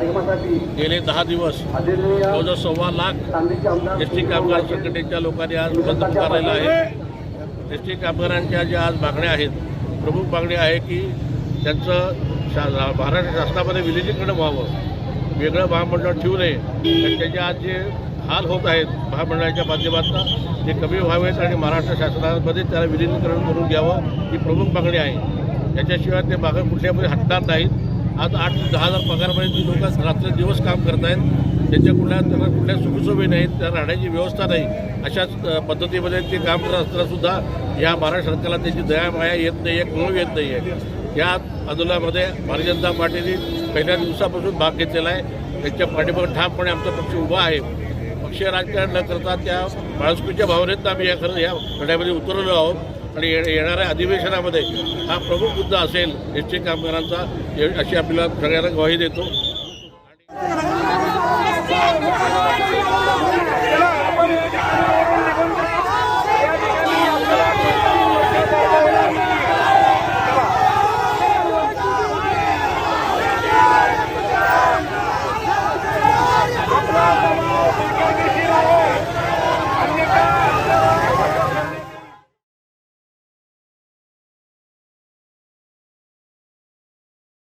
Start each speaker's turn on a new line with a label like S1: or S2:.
S1: गेले दहा दिवस जवळजवळ सव्वा लाख एस टी कामगार संघटनेच्या लोकांनी आज बंद पुकारलेला आहे. एस टी कामगारांच्या ज्या आज मागण्या आहेत प्रमुख मागणी आहे की त्यांचं शा महाराष्ट्र शासनामध्ये विलिनीकरण व्हावं. वेगळं महामंडळ ठेवू नये. आणि त्याचे आज जे हाल होत आहेत महामंडळाच्या माध्यमातून ते कमी व्हावेत आणि महाराष्ट्र शासनामध्ये त्याला विलिनीकरण करून घ्यावं ही प्रमुख मागणी आहे. त्याच्याशिवाय ते मागं कुठल्यामध्ये हटणार नाहीत. आज आठ ते दहा हजार पगारमध्ये जी लोक रात्र दिवस काम करत आहेत त्यांच्या कुठल्या त्यांना कुठल्या सुखसोयी नाहीत त्या राहण्याची व्यवस्था नाही. अशाच पद्धतीमध्ये ते काम करत असतानासुद्धा या महाराष्ट्र सरकारला त्याची दया माया येत नाही आहे कोण येत नाही आहे या आंदोलनामध्ये भारतीय जनता पार्टीने पहिल्या दिवसापासून भाग घेतलेला आहे. त्यांच्या पाठीमागे ठामपणे आमचा पक्ष उभा आहे. पक्षीय राजकारण न करता त्या माणुसकीच्या भावनेत आम्ही या खरं या लढ्यामध्ये उतरलो आहोत. आणि ये- येणाऱ्या अधिवेशनामध्ये हा प्रमुख मुद्दा असेल एस टी कामगारांचा अशी आपल्याला सगळ्यांना ग्वाही देतो.